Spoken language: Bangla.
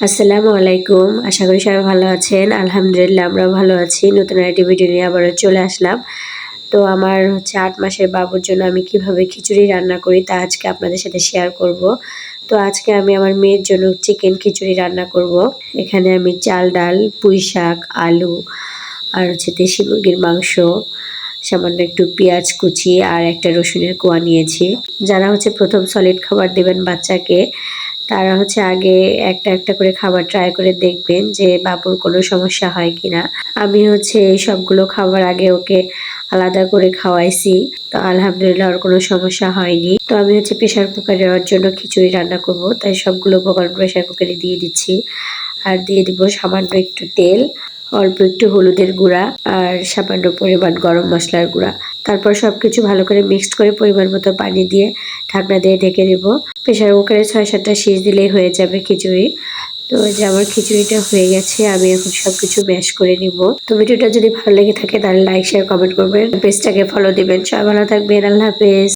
আসসালামু আলাইকুম। আশা করি সবাই ভালো আছেন। আলহামদুলিল্লাহ, আমরাও ভালো আছি। নতুন একটি ভিডিও নিয়ে আবারও চলে আসলাম। তো আমার হচ্ছে আট মাসের বাবুর জন্য আমি কীভাবে খিচুড়ি রান্না করি তা আজকে আপনাদের সাথে শেয়ার করব। তো আজকে আমি আমার মেয়ের জন্য চিকেন খিচুড়ি রান্না করব। এখানে আমি চাল, ডাল, পুঁই শাক, আলু আর হচ্ছে দেশি মুরগির মাংস, সামান্য একটু পেঁয়াজ কুচি আর একটা রসুনের কোয়া নিয়েছি। যারা হচ্ছে প্রথম সলিড খাবার দেবেন বাচ্চাকে তারা হচ্ছে আগে একটা একটা করে খাবার ট্রাই করে দেখবেন যে বাবুর কোনো সমস্যা হয় কিনা। আমি হচ্ছে এই সবগুলো খাবার আগে ওকে আলাদা করে খাওয়াইছি। তো আলহামদুলিল্লাহ ওর কোনো সমস্যা হয়নি। তো আমি হচ্ছে প্রেশার কুকারে ওর জন্য খিচুড়ি রান্না করব। তাই সবগুলো উপকরণ প্রেশার কুকারে দিয়ে দিচ্ছি। আর দিয়ে দিব সামান্য একটু তেল, অল্প একটু হলুদের গুঁড়া আর সামান্য পরিমাণ গরম মশলার গুঁড়া। তারপর সব কিছু ভালো করে মিক্সড করে পরিমাণ মতো পানি দিয়ে ঢাকনা দিয়ে ঢেকে দেব। প্রেশার কুকারে ছয় সাতটা সিজ দিলেই হয়ে যাবে খিচুড়ি। তো যে আমার খিচুড়িটা হয়ে গেছে, আমি এখন সব কিছু ম্যাশ করে নিব। তো ভিডিওটা যদি ভালো লেগে থাকে তাহলে লাইক শেয়ার কমেন্ট করবেন। পেজটাকে ফলো দিবেন। সবাই ভালো থাকবেন, আল্লাহ হাফেজ।